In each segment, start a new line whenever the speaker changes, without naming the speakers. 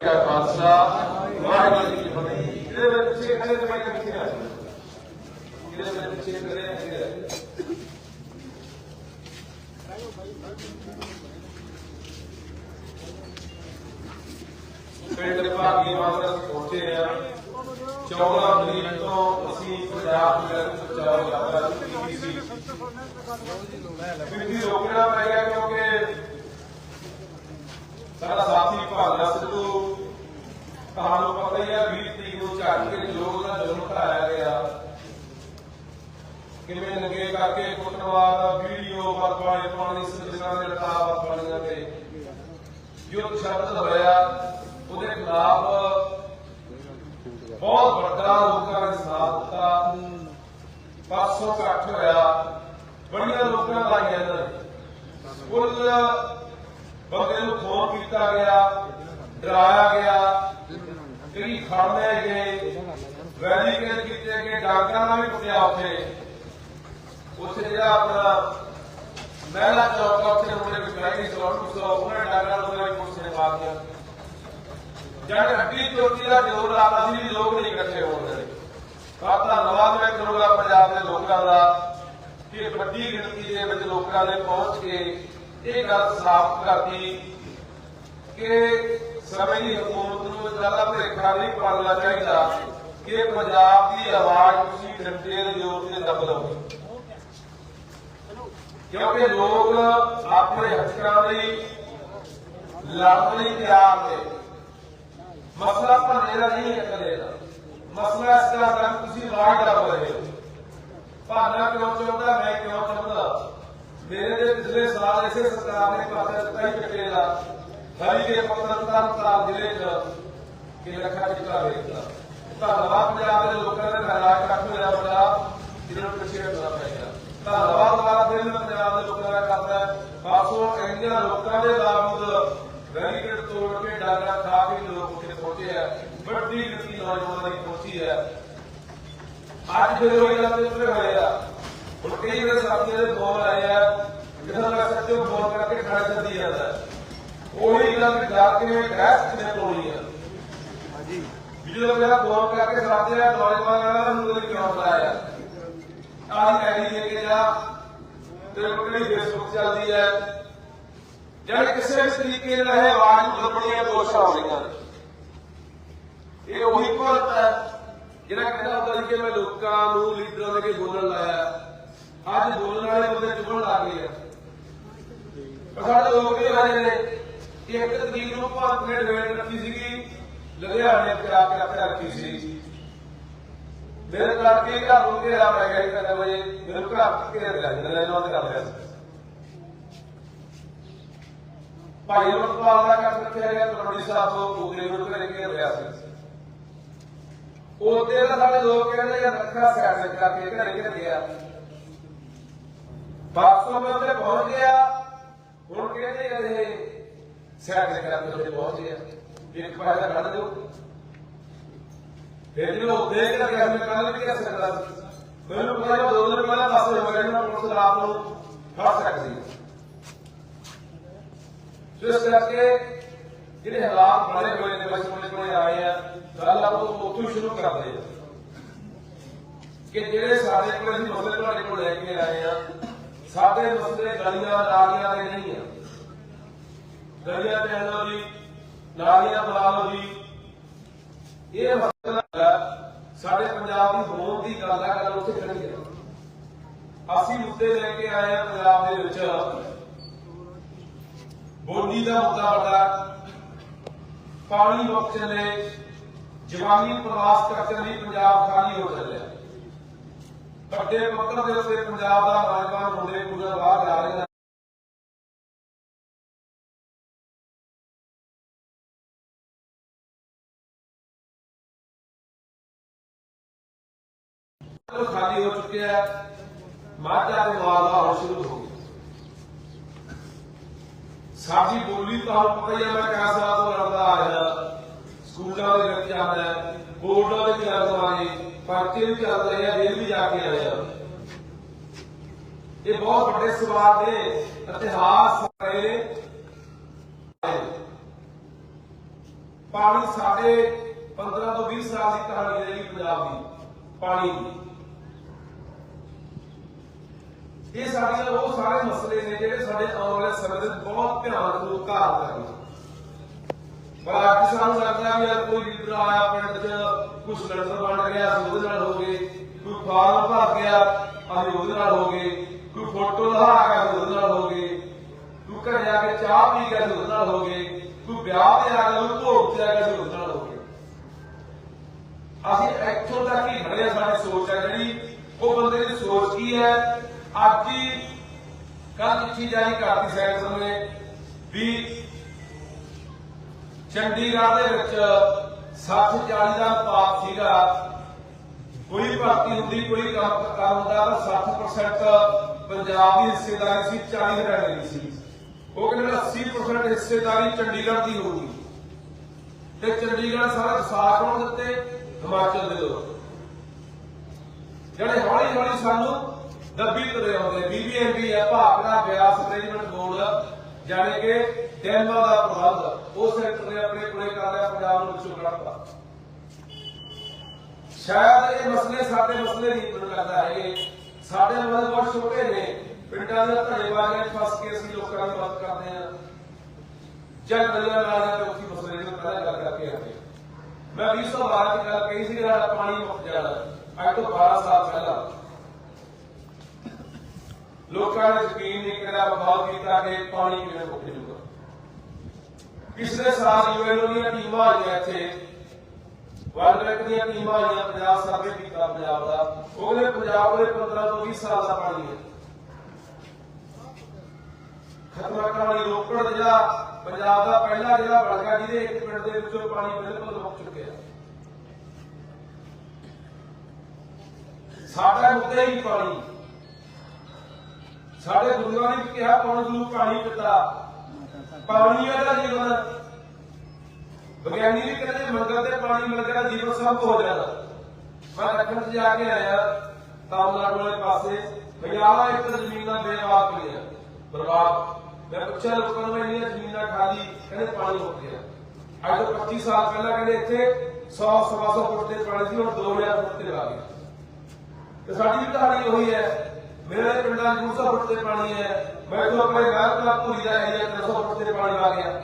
ਕਾ ਖਾਲਸਾ ਵਾਹਿਗੁਰੂ ਜੀ ਕੀ ਫਤਿਹ। ਇਹਦੇ ਵਿੱਚ ਪਿੱਛੇ ਖੜੇ ਤੇ ਮੈਂ ਪਿੱਛੇ ਆ। ਇਹਦੇ ਵਿੱਚ ਪਿੱਛੇ ਖੜੇ ਆ। ਪਿੰਡ ਭਾਗੀ ਮਾਤਰ ਪਹੁੰਚੇ ਆ। 14 ਤਰੀਕ ਤੋਂ ਅਸੀਂ ਪੰਜਾਬ ਦੇ ਵਿੱਚ ਯਾਤਰਾ ਕੀਤੀ ਸੀ ਕਿਉਂਕਿ ਰੋਕਣਾ ਪੈ ਗਿਆ ਕਿਉਂਕਿ ਸਾਡਾ ਸਾਥੀ ਭਾਗਲਾ ਸਿੱਧੂ। ਤੁਹਾਨੂੰ ਪਤਾ ਹੀ ਹੈ 20 ਤਰੀਕ ਨੂੰ ਝਾੜ ਕੇ ਲੋਕ ਦਾ ਜਨਮ ਕਰਾਇਆ ਗਿਆ। ਕਿਵੇਂ ਨੰਗੇ ਕਰਕੇ ਕੁੱਟਮਾਰ, ਵੀਡੀਓ ਵਰਤਵਾਲੇ ਪਾਣੀ ਸਿੱਧਾਂ ਦੇ ਲਟਾ ਵਰਤਵਾਲੀਆਂ ਤੇ ਜੋ ਸ਼ਬਦ ਹੋਇਆ, ਉਹਦੇ ਖਿਲਾਫ ਬਹੁਤ ਵੱਡਾ ਲੋਕਾਂ ਨੇ ਸਾਥ ਦਿੱਤਾ। ਪਾਸੋਂ ਇਕੱਠ ਹੋਇਆ। ਬੜੀਆਂ ਲੋਕਾਂ ਲਾਈਆਂ ਇਹਨਾਂ ਨੇ ਕੁੱਲ ਨੂੰ ਫੋਨ ਕੀਤਾ ਗਿਆ ਡਰਾਇਆ ਗਿਆ ਕਈ ਖੜਨੇ ਗਏ ਵੈਰੀਕੇਡ ਕੀਤੇ ਗਏ ਡਾਕਟਰਾਂ ਨਾਲ ਵੀ ਕੁੱਟਿਆ ਉੱਥੇ। ਉੱਥੇ ਜਿਹੜਾ ਆਪਣਾ ਮਹਿਲਾ ਚੌਕ ਆ, ਉੱਥੇ ਮੁੰਡੇ ਕੋਈ ਨਹੀਂ ਸੌਣ ਕੁਛ ਉਹਨਾਂ ਡਾਕਟਰਾਂ ਨੂੰ ਵੀ ਪੁਲਿਸ ਨੇ ਮਾਰ ਦਿਆ ਜਦ ਹੱਡੀ ਚੋਟੀ ਦਾ ਜੋਰ ਲਾਤਾ ਸੀ ਵੀ ਲੋਕ ਨਹੀਂ ਇਕੱਠੇ ਹੋਣ ਦੇ ਤਾਂ ਧੰਨਵਾਦ ਮੈਂ ਕਰੂੰਗਾ ਪੰਜਾਬ ਦੇ ਲੋਕਾਂ ਦਾ ਕਿ ਵੱਡੀ ਗਿਣਤੀ ਦੇ ਵਿੱਚ ਲੋਕਾਂ ਨੇ ਪਹੁੰਚ ਕੇ ਇਹ ਗੱਲ ਸਾਫ਼ ਕਰਤੀ ਕਿ ਸਮੇਂ ਦੀ ਹਕੂਮਤ ਨੂੰ ਜ਼ਿਆਦਾ ਭੁਲੇਖਾ ਨਹੀਂ ਪਾਉਣਾ ਚਾਹੀਦਾ ਕਿ ਪੰਜਾਬ ਦੀ ਆਵਾਜ਼ ਤੁਸੀਂ ਡੰਡੇ ਦੇ ਜ਼ੋਰ ਤੇ ਦੱਬ ਲਓ। ਕਿਉਂਕਿ ਲੋਕ ਆਪਣੇ ਹੱਕਾਂ ਲਈ ਲੜਨ ਲਈ ਤਿਆਰ ਨੇ। ਮਸਲਾ ਭੰਨੇ ਦਾ ਨਹੀਂ ਹੈ ਕਦੇ ਦਾ ਮਸਲਾ ਇਸ ਤਰ੍ਹਾਂ ਦਾ ਕਿ ਤੁਸੀਂ ਆਵਾਜ਼ ਦੱਬ ਰਹੇ ਹੋ। ਭਾਨਾ ਕਿਉਂ ਚਾਹੁੰਦਾ ਮੈਂ ਕਿਉਂ ਚਾਹੁੰਦਾ ਮੇਰੇ ਦੇ ਪਿਛਲੇ ਸਾਲ ਇਸੇ ਸਰਕਾਰ ਨੇ ਪਾਸੇ ਦਿੱਤਾ ਹੀ ਕੱਟੇ ਦਾ ਹਰੀ ਦੇ ਪੱਤਰ ਤਰਨਤਾਰਨ ਜ਼ਿਲ੍ਹੇ ਚ ਕਿ ਲੱਖਾਂ ਚਿੱਟਾ ਵੇਚਦਾ ਧੰਨਵਾਦ ਪੰਜਾਬ ਦੇ ਲੋਕਾਂ ਨੇ ਹਾਲਾਤ ਕੱਟ ਹੋਇਆ ਬੜਾ ਜਿਹਨਾਂ ਨੂੰ ਪਿੱਛੇ ਹਟਣਾ ਪੈ ਗਿਆ। ਧੰਨਵਾਦ ਵਾਲਾ ਦਿਨ ਪੰਜਾਬ ਦੇ ਲੋਕਾਂ ਦਾ ਕਰਦਾ ਹੈ। ਪਾਸੋਂ ਇੰਡੀਆ ਲੋਕਾਂ ਦੇ ਬਾਵਜੂਦ ਬੈਰੀਕੇਡ ਤੋੜ ਕੇ ਡਾਂਗਾ ਖਾ ਕੇ ਲੋਕ ਉੱਥੇ ਪਹੁੰਚੇ ਆ। ਵੱਡੀ ਗਿਣਤੀ ਨੌਜਵਾਨਾਂ ਦੀ ਪਹੁੰਚੀ ਹੈ। ਅੱਜ ਫਿਰ ਉਹ ਗੱਲ ਤੇ ਉਤਰੇ ਹੋਏ ਆ। ਹੁਣ ਕਈ ਵਾਰ ਸਾਥੀਆਂ ਦੇ ਫੋਨ ਆਏ ਆ ਜਿਹਨਾਂ ਦਾ ਸੱਚੋ ਫੋਨ ਕਰਕੇ ਖੜਾ ਚੱਲਦੀ ਜਾਂਦਾ ਉਹੀ ਗੱਲ ਜਾ ਕੇ ਗੈਸ ਕਿਨੇ ਤੋੜੀ ਆ? ਹਾਂਜੀ। ਵੀਡੀਓ ਮੇਰਾ ਫੋਨ ਕਰਕੇ ਸਾਥੀ ਆ ਨੌਜਵਾਨਾਂ ਨੂੰ ਉਹਨੇ ਕਿਉਂ ਬੁਲਾਇਆ ਆਹ ਐਡੀ ਦੇ ਕੇ ਜਾ ਕੋਲ ਕਿਹੜੀ ਫੇਸਬੁੱਕ ਚੱਲਦੀ ਹੈ ਜਦ ਕਿਸੇ ਵੀ ਤਰੀਕੇ ਨਾਲ ਇਹ ਆਵਾਜ਼ ਨੂੰ ਲੱਭਣੀਆਂ ਕੋਸ਼ਿਸ਼ਾਂ ਹੋ ਰਹੀਆਂ ਇਹ ਉਹੀ ਭਗਤ ਹੈ ਜਿਹੜਾ ਕਹਿੰਦਾ ਹੁੰਦਾ ਸੀ ਕਿ ਮੈਂ ਲੋਕਾਂ ਨੂੰ ਲੀਡਰਾਂ ਦੇ ਕੇ ਬੋਲਣ ਲਾਇਆ। ਅੱਜ ਬੋਲਣ ਵਾਲੇ ਬੰਦੇ ਚੁੱਕਣ ਲੱਗ ਗਏ ਆ। ਸਾਡੇ ਲੋਕ ਇਹ ਹੋਏ ਨੇ? ਕਿ ਇੱਕ ਤਰੀਕ ਨੂੰ ਭਾਰਤ ਨੇ ਡਿਬੇਟ ਰੱਖੀ ਸੀਗੀ, ਲੁਧਿਆਣੇ ਤੇ ਕੇ ਰੱਖ ਰੱਖੀ ਸੀ। ਮੇਰੇ ਕਰਕੇ ਘਰ ਨੂੰ ਘੇਰਾ ਪੈ ਗਿਆ ਕਹਿੰਦਾ ਵਜੇ। ਮੇਰੇ ਘਰ ਚ ਘੇਰ ਲਿਆ ਜਿੰਨੇ ਲੈਣ ਵਾਸਤੇ ਕਰ ਲਿਆ ਸੀ। ਭਾਈ ਅਮਰਪਾਲ ਦਾ ਕੱਟ ਰੱਖਿਆ ਗਿਆ ਤਲਵੜੀ ਸਾਹਿਬ ਤੋਂ ਪੂਰੇ ਨੂੰ ਘਰੇ ਘੇਰ ਲਿਆ ਸੀ। ਉਹਦੇ ਦਾ ਸਾਡੇ ਲੋਕ ਕਹਿੰਦੇ ਯਾਰ ਰੱਖਾ ਸਾਈਡ ਕਰਕੇ ਘਰੇ ਘੇਰ ਗਿਆ। ਬਾਕਸੋਂ ਮੈਂ ਉੱਥੇ ਪਹੁੰਚ ਗਿਆ। ਹੁਣ ਕਹਿੰਦੇ ਯਾਰ ਇਹ ਸਾਈਡ ਵਿੱਚ ਕਰਕੇ ਉੱਥੇ ਪਹੁੰਚ ਗਿਆ ਇੱਕ ਪਾਸੇ ਦਾ ਕੱਢ ਦਿਓ ਫਿਰ ਜਦੋਂ ਉਹ ਦੇਖ ਲਿਆ ਮੈਂ ਕੱਲ ਵੀ ਕਹਿ ਸਕਦਾ ਸੀ ਮੈਨੂੰ ਪਤਾ ਹੈ ਦੋ ਦਿਨ ਪਹਿਲਾਂ ਪਾਸੇ ਹੋ ਗਿਆ ਨਾ ਪੁਲਿਸ ਰਾਤ ਨੂੰ ਫੜ ਸਕਦੀ ਹੈ ਸੋ ਇਸ ਕਰਕੇ ਜਿਹੜੇ ਹਾਲਾਤ ਬਣੇ ਹੋਏ ਨੇ ਬਚਪਨ ਕੋਲੇ ਆਏ ਆ ਗੱਲ ਆਪਾਂ ਉੱਥੋਂ ਹੀ ਸ਼ੁਰੂ ਕਰਦੇ ਆ ਕਿ ਜਿਹੜੇ ਸਾਡੇ ਕੋਲ ਅਸੀਂ ਮਸਲੇ ਤੁਹਾਡੇ ਕੋਲ ਲੈ ਕੇ ਆਏ ਆ ਸਾਡੇ ਮਸਲੇ ਗਲੀਆਂ ਨਾਲੀਆਂ ਦੇ ਨਹੀਂ ਆ ਗਲੀਆਂ ਤੇ ਆਲੋ ਜੀ ਨਾਲੀਆਂ ਬਣਾ ਲਓ ਜੀ ਇਹ ਮਸਲਾ ਸਾਡੇ ਪੰਜਾਬ ਦੀ ਹੋਂਦ ਦੀ ਗੱਲ ਹੈ ਗੱਲ ਉੱਥੇ ਖੜੀ ਹੈ ਅਸੀਂ ਮੁੱਦੇ ਲੈ ਕੇ ਆਏ ਆ ਪੰਜਾਬ ਦੇ ਵਿੱਚ। ਬੋਲੀ ਦਾ ਮੁੱਦਾ ਬੜਾ ਪਾਣੀ ਮੁੱਕ ਨੇ ਜਵਾਨੀ ਪ੍ਰਵਾਸ ਕਰਕੇ ਲਈ ਪੰਜਾਬ ਖਾਲੀ ਹੋ ਚੱਲਿਆ। ਵੱਡੇ ਪੱਧਰ ਦੇ ਉੱਤੇ ਪੰਜਾਬ ਦਾ ਨੌਜਵਾਨ ਮੁੰਡੇ ਪੂਰਾ ਬਾਹਰ ਜਾ ਰਹੇ ਨੇ। ਖਾਲੀ ਹੋ ਚੁੱਕਿਆ ਹੈ, ਮਾਝਾ ਤੇ ਮਾਲਵਾ ਹੁਣ ਸ਼ੁਰੂ ਹੋ ਗਿਆ। ਸਾਡੀ ਬੋਲੀ ਤਾਂ ਪਤਾ ਹੀ ਹੈ ਮੈਂ ਕਿਹਾ ਸਾਲ ਤੋਂ ਲੜਦਾ ਆਇਆ। ਸਕੂਲਾਂ ਦੇ ਵਿੱਚ ਜਾਂਦਾ ਬੋਰਡਾਂ ਦੇ ਵਿੱਚ ਜਾਂਦਾ ਪਰਚੇ ਵੀ ਚੱਲ ਰਹੇ ਆ, ਜੇਲ੍ਹ ਵੀ ਜਾ ਕੇ ਆਏ ਆ ਇਹ ਬਹੁਤ ਵੱਡੇ ਸਵਾਲ ਨੇ, ਇਤਿਹਾਸ ਰਹੇ ਪਾਣੀ ਸਾਡੇ 15 ਤੋਂ 20 ਸਾਲ ਦੀ ਕਹਾਣੀ ਹੈ ਜਿਹੜੀ ਪੰਜਾਬ ਦੀ, ਪਾਣੀ ਦੀ। ਇਹ ਸਾਡੀਆਂ ਉਹ ਸਾਰੇ ਮਸਲੇ ਨੇ ਜਿਹੜੇ ਸਾਡੇ ਆਉਣ ਵਾਲੇ ਸਮੇਂ ਦੇ ਬਹੁਤ ਭਿਆਨਕ ਰੂਪ ਧਾਰਨ ਕਰਨਗੇ ਪਰ ਅੱਜ ਲੱਗਦਾ ਵੀ ਯਾਰ ਕੋਈ ਲੀਡਰ ਆਇਆ, ਪਿੰਡ 'ਚ ਕੁਝ ਸਿਲੰਡਰ ਬਣ ਗਿਆ ਅਸੀਂ ਉਹਦੇ ਨਾਲ ਹੋ ਗਏ। ਕੋਈ ਫਾਰਮ ਭਰ ਗਿਆ ਅਸੀਂ ਉਹਦੇ ਨਾਲ ਹੋ ਗਏ। ਕੋਈ ਫੋਟੋ ਲਹਾ ਗਿਆ ਉਹਦੇ ਨਾਲ ਹੋ ਗਏ। ਤੂੰ ਘਰੇ ਆ ਕੇ ਚਾਹ ਪੀ ਗਿਆ ਅਸੀਂ ਉਹਦੇ ਨਾਲ ਹੋ ਗਏ। ਕੋਈ ਵਿਆਹ ਤੇ ਆ ਗਿਆ ਕੋਈ ਭੋਗ ਤੇ ਆ ਗਿਆ ਉਹਦੇ ਨਾਲ ਹੋ ਗਏ। ਅਸੀਂ ਇੱਥੋਂ ਤੱਕ ਹੀ ਖੜੇ ਆ ਸਾਡੀ ਸੋਚ ਹੈ ਜਿਹੜੀ, ਉਹ ਬੰਦੇ ਦੀ ਸੋਚ ਕੀ ਹੈ? ਅੱਜ ਹੀ ਕੱਲ ਚਿੱਠੀ ਜਾਰੀ ਕਰਤੀ ਸੈਂਟਰ ਨੇ ਵੀ ਚੰਡੀਗੜ੍ਹ ਦੇ ਵਿੱਚ 60 40 ਦਾ ਪਾਪ ਸੀਗਾ। ਕੋਈ ਭਰਤੀ ਹੁੰਦੀ, ਕੋਈ ਕੰਮ ਹੁੰਦਾ ਤਾਂ 60% ਪੰਜਾਬ ਦੀ ਹਿੱਸੇਦਾਰੀ ਸੀ 40 ਹਰਿਆਣੇ ਦੀ ਸੀ। ਉਹ ਕਹਿੰਦੇ 80% ਹਿੱਸੇਦਾਰੀ ਚੰਡੀਗੜ੍ਹ ਦੀ ਹੋਊਗੀ ਤੇ ਚੰਡੀਗੜ੍ਹ ਸਾਰਾ ਸਾਥ ਕੌਣ ਦਿੱਤੇ? ਹਿਮਾਚਲ ਦੇ ਲੋਕ। ਜਿਹੜੇ ਹੌਲੀ ਹੌਲੀ ਸਾਨੂੰ ਦੱਬੀ ਤੁਰੇ ਆਉਂਦੇ। ਬੀਬੀਐਮਬੀ ਹੈ ਭਾਖੜਾ ਬਿਆਸ ਮੈਨੇਜਮੈਂਟ ਬੋਰਡ ਜਾਣੀ ਕਿ ਡੈਮਾਂ ਦਾ ਪ੍ਰਬੰਧ ਉਹ ਸੈਕਟਰ ਨੇ ਆਪਣੇ ਕੋਲੇ ਕਰ ਲਿਆ, ਪੰਜਾਬ ਨੂੰ ਵਿੱਚੋਂ ਕੱਢਤਾ ਸ਼ਾਇਦ ਇਹ ਮਸਲੇ ਸਾਡੇ ਮਸਲੇ ਨਹੀਂ ਮੈਨੂੰ ਲੱਗਦਾ ਹੈਗੇ। ਸਾਡੇ ਮਸਲੇ ਬਹੁਤ ਛੋਟੇ ਨੇ। ਪਿੰਡਾਂ ਦੇ ਧੜੇਵਾਲੀਆਂ 'ਚ ਫਸ ਕੇ ਅਸੀਂ ਲੋਕਾਂ ਦੀ ਮਦਦ ਕਰਦੇ ਆ ਚੱਲ ਰਲੀਆਂ ਨਾਲ ਦੇ ਉੱਥੇ ਮਸਲੇ ਨੂੰ ਪਹਿਲਾਂ ਗੱਲ ਕਰਕੇ ਆਏ ਮੈਂ 2012 ਚ ਗੱਲ ਕਹੀ ਸੀ ਕਿ ਪਾਣੀ ਮੁੱਕ ਜਾਣਾ। ਅੱਜ ਤੋਂ 12 ਸਾਲ ਪਹਿਲਾਂ। ਲੋਕਾਂ ਨੇ ਯਕੀਨ ਨਹੀਂ ਕਰਿਆ ਬਹਾਲ ਕੀਤਾ ਕਿ ਪਾਣੀ ਕਿਵੇਂ ਮੁੱਕ ਜੂਗਾ ਪਿਛਲੇ ਸਾਲ ਯੂਐਨਓ ਦੀਆਂ ਟੀਮਾਂ ਆਈਆਂ ਇੱਥੇ। ਵਰਲਡ ਬੈਂਕ ਦੀਆਂ ਟੀਮਾਂ ਆਈਆਂ, ਪੰਜਾਬ ਸਰਵੇ ਕੀਤਾ ਪੰਜਾਬ ਦਾ। ਉਹ ਪੰਜਾਬ ਦੇ 15 ਤੋਂ 20 ਸਾਲ ਦਾ ਪਾਣੀ ਹੈ। ਖਤਰਾ ਕਹਾਣੀ ਰੋਪੜ ਜਿਹੜਾ ਪੰਜਾਬ ਦਾ ਪਹਿਲਾ ਜਿਹੜਾ ਬਣ ਗਿਆ, ਜਿਹਦੇ ਇੱਕ ਪਿੰਡ ਦੇ ਵਿੱਚੋਂ ਪਾਣੀ ਬਿਲਕੁਲ ਮੁੱਕ ਚੁੱਕਿਆ ਸਾਡਾ ਮੁੱਦਾ ਹੀ ਪਾਣੀ। ਸਾਡੇ ਗੁਰੂਆਂ ਨੇ ਕਿਹਾ, ਕੌਣ ਗੁਰੂ, ਪਾਣੀ ਪਿਤਾ ਪਾਣੀ ਦਾ ਜੀਵਨ। ਵਿਗਿਆਨੀ ਵੀ ਕਹਿੰਦੇ ਮੰਗਲ ਤੇ ਪਾਣੀ ਮਿਲ ਗਿਆ ਜੀਵਨ ਸਭ ਹੋ ਜਾਣਾ ਮੈਂ ਦੱਖਣ ਚ ਜਾ ਕੇ ਆਇਆ, ਤਾਮਿਲਨਾਡੂ ਵਾਲੇ ਪਾਸੇ। ਬਜਾਵਾ ਇੱਕ ਜ਼ਮੀਨਾਂ ਬੇਵਾਕ ਨੇ ਬਰਬਾਦ। ਮੈਂ ਪੁੱਛਿਆ ਲੋਕਾਂ ਨੂੰ ਇੰਨੀਆਂ ਜ਼ਮੀਨਾਂ ਖਾਲੀ, ਕਹਿੰਦੇ ਪਾਣੀ ਹੋ ਗਿਆ। ਅੱਜ ਤੋਂ 25 ਸਾਲ ਪਹਿਲਾਂ ਕਹਿੰਦੇ ਇੱਥੇ 100 100 ਫੁੱਟ ਦੇ ਪਾਣੀ ਸੀ, ਹੁਣ 2000 ਫੁੱਟ ਤੇ ਆ ਗਿਆ ਤੇ ਸਾਡੀ ਵੀ ਕਹਾਣੀ ਉਹੀ ਹੈ। ਮੇਰੇ ਪਿੰਡਾਂ 200 ਫੁੱਟ ਤੇ ਪਾਣੀ ਹੈ। ਮੈਂ ਤੋਂ ਆਪਣੇ ਘਰ ਦਾ ਪੂਰੀ ਦਾ ਏਰੀਆ 300 ਫੁੱਟ ਤੇ ਪਾਣੀ ਆ ਗਿਆ।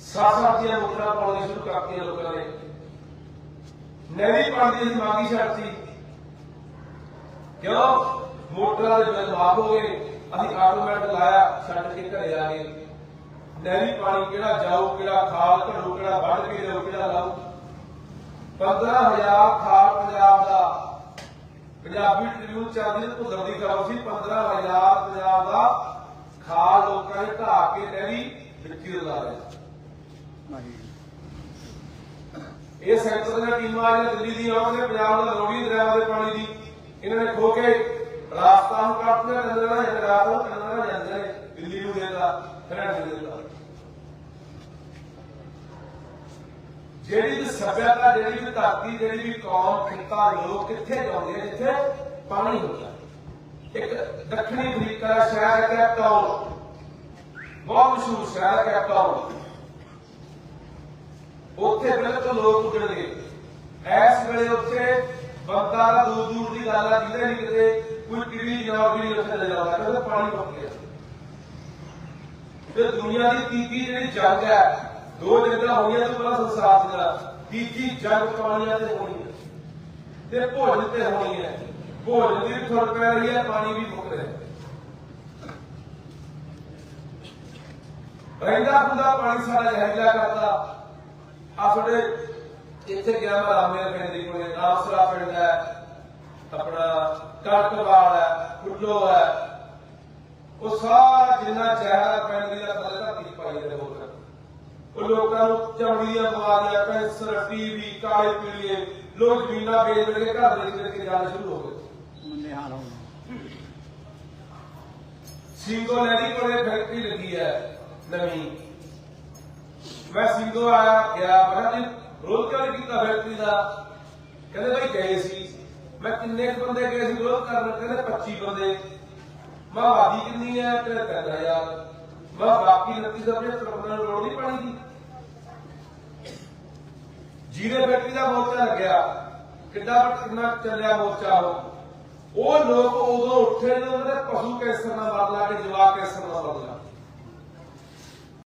ਸਾਥ ਦੀਆਂ ਮੋਟਰਾਂ ਪਾਉਣੀਆਂ ਸ਼ੁਰੂ ਕਰਤੀਆਂ ਲੋਕਾਂ ਨੇ। ਨਹਿਰੀ ਪਾਣੀ ਦੀ ਮੰਗੀ ਛੱਡਤੀ ਕਿਉਂ? ਮੋਟਰਾਂ ਦੇ ਬਿੱਲ ਮਾਫ ਹੋ ਗਏ। ਅਸੀਂ ਆਟੋਮੈਟਿਕ ਲਾਇਆ, ਛੱਡ ਕੇ ਘਰੇ ਆ ਗਏ। ਨਹਿਰੀ ਪਾਣੀ ਕਿਹੜਾ ਜਾਊ, ਕਿਹੜਾ ਖਾਲ ਘੜੂ ਕਿਹੜਾ ਵੱਢ ਕੇ ਜਾਊ ਕਿਹੜਾ ਲਾਊ? 15000 ਖਾਲ ਪੰਜਾਬ ਦਾ ਪੰਜਾਬੀ ਟ੍ਰਿਬਿਊਨ ਚੱਲਦੀ ਨੇ ਭੁੱਲਰ ਦੀ ਖਬਰ ਸੀ 15000 ਪੰਜਾਬ ਦਾ ਖਾਲ ਲੋਕਾਂ ਨੇ ਢਾ ਕੇ ਨਹਿਰੀ ਵਿੱਚੀ ਲਾ ਲਿਆ ਇਹ ਸੈਂਟਰ ਦੀਆਂ ਟੀਮਾਂ ਆਈਆਂ ਦਿੱਲੀ ਦੀਆਂ ਆਉਂਦੇ ਪੰਜਾਬ ਦਾ ਲੋੜੀ ਦਰਿਆ ਦੇ ਪਾਣੀ ਦੀ, ਇਹਨਾਂ ਨੇ ਖੋ ਕੇ ਰਾਸਤਾ ਨੂੰ ਕੱਟਦੇ ਨਜ਼ਰ ਆ ਜਾਂਦੇ ਰਾਤ ਨੂੰ ਨਜ਼ਰ ਆ ਜਾਂਦੇ ਦਿੱਲੀ ਨੂੰ ਦੇਦਾ ਹਰਿਆਣਾ ਦੇਦਾ ਜਿਹੜੀ ਵੀ ਸੱਭਿਆਤਾ ਜਿਹੜੀ ਵੀ ਧਰਤੀ, ਜਿਹੜੀ ਵੀ ਕੌਮ, ਖਿੱਤਾ, ਲੋਕ ਕਿੱਥੇ ਜਾਂਦੇ ਜਿੱਥੇ ਪਾਣੀ ਹੁੰਦਾ। ਇੱਕ ਦੱਖਣੀ ਅਫਰੀਕਾ ਦਾ ਸ਼ਹਿਰ ਹੈ ਕੈਪਟਾਊਨ। ਬਹੁਤ ਮਸ਼ਹੂਰ ਸ਼ਹਿਰ ਹੈ ਕੈਪਟਾਊਨ। ਉੱਥੇ ਬਿਲਕੁਲ ਲੋਕ ਉੱਜੜਦੇ ਇਸ ਵੇਲੇ ਉੱਥੇ ਬੰਦਾ ਦਾ ਦੂਰ ਦੂਰ ਦੀ ਗੱਲ ਆ ਜਿਹਦੇ ਨਹੀਂ ਕਿਤੇ ਕੋਈ ਕਿੜੀ ਜਵਾਬ ਵੀ ਉੱਥੇ ਲੈ ਜਾਂਦਾ, ਕਿਉਂਕਿ ਪਾਣੀ ਮੁੱਕ ਗਿਆ। ਤੇ ਦੁਨੀਆ ਦੀ ਤੀਜੀ ਜਿਹੜੀ ਜੰਗ ਹੈ ਦੋ ਜੰਗਾਂ ਹੋਈਆਂ ਤੋਂ ਪਹਿਲਾਂ ਸੰਸਾਰ ਦੀਆਂ, ਤੀਜੀ ਜੰਗ ਪਾਣੀਆਂ ਤੇ ਹੋਣੀ ਹੈ ਤੇ ਭੋਜਨ ਤੇ ਹੋਣੀ ਹੈ ਭੋਜਨ ਦੀ ਵੀ ਪੈ ਰਹੀ ਹੈ, ਪਾਣੀ ਵੀ ਮੁੱਕ ਰਿਹਾ। ਰਹਿੰਦਾ ਹੁੰਦਾ ਪਾਣੀ ਸਾਡਾ ਜ਼ਹਿਰੀਲਾ ਕਰਦਾ। ਆ ਤੁਹਾਡੇ ਇੱਥੇ ਗਿਆ ਮੈਂ ਰਾਮੇ ਪਿੰਡ ਦੀ ਕੋਲੇ ਰਾਮਸਰਾ ਪਿੰਡ ਹੈ। ਆਪਣਾ ਕੜਕਵਾਲ ਹੈ ਕੁੱਲੋ ਹੈ। ਉਹ ਸਾਰਾ ਜਿੰਨਾ ਜ਼ਹਿਰ ਪਿੰਡ ਦੀ ਦਾ ਥੱਲੇ ਧਰਤੀ ਪਾਈ ਜਾਂਦੇ ਹੋਰ ਉਹ ਲੋਕਾਂ ਨੂੰ ਚਮੜੀ ਦੀਆਂ ਬਿਮਾਰੀਆਂ ਕੈਂਸਰ ਟੀਵੀ ਕਾਲੇ ਪੀਲੀਏ ਲੋਕ ਜ਼ਮੀਨਾਂ ਵੇਚ ਵੇਚ ਕੇ ਘਰ ਦੇ ਵਿੱਚ ਕੇ ਜਾਣੇ ਸ਼ੁਰੂ ਹੋ ਗਏ।
ਮੰਦੇ ਹਾਲ ਹੋ
ਨਦੀ ਕੋਲੇ ਫੈਕਟਰੀ ਲੱਗੀ ਹੈ ਨਵੀਂ। ਮੈਂ ਸਿੰਗੋ ਆਇਆ ਗਿਆ ਕਿਹਾ ਜੀ ਵਿਰੋਧ ਨਹੀਂ ਕੀਤਾ ਫੈਕਟਰੀ ਦਾ? ਕਹਿੰਦੇ ਭਾਈ ਗਏ ਸੀ। ਮੈਂ ਕਿੰਨੇ ਕੁ ਬੰਦੇ ਗਏ ਸੀ ਵਿਰੋਧ ਕਰਨ? ਕਹਿੰਦੇ 25 ਬੰਦੇ। ਮੈਂ ਆਬਾਦੀ ਕਿੰਨੀ ਹੈ? ਕਹਿੰਦੇ 3000 ਮੈਂ ਬਾਕੀ 29 ਸੌ ਦੇ ਤਰਫਾਂ ਲੋੜ ਨਹੀਂ ਪਾਣੀ ਦੀ ਜੀਰੇ ਫੈਕਟਰੀ ਦਾ ਮੋਰਚਾ ਲੱਗਿਆ। ਕਿੱਡਾ ਕਿੰਨਾ ਚੱਲਿਆ ਮੋਰਚਾ ਉਹ। ਲੋਕ ਉਦੋਂ ਉੱਠੇ ਨੇ ਉਹਨਾਂ ਦੇ ਪਸ਼ੂ ਕੈਂਸਰ ਨਾਲ ਮਰ ਲਾ ਕੇ ਜਵਾਕ ਕੈਂਸਰ ਨਾਲ ਮਰ ਲਾ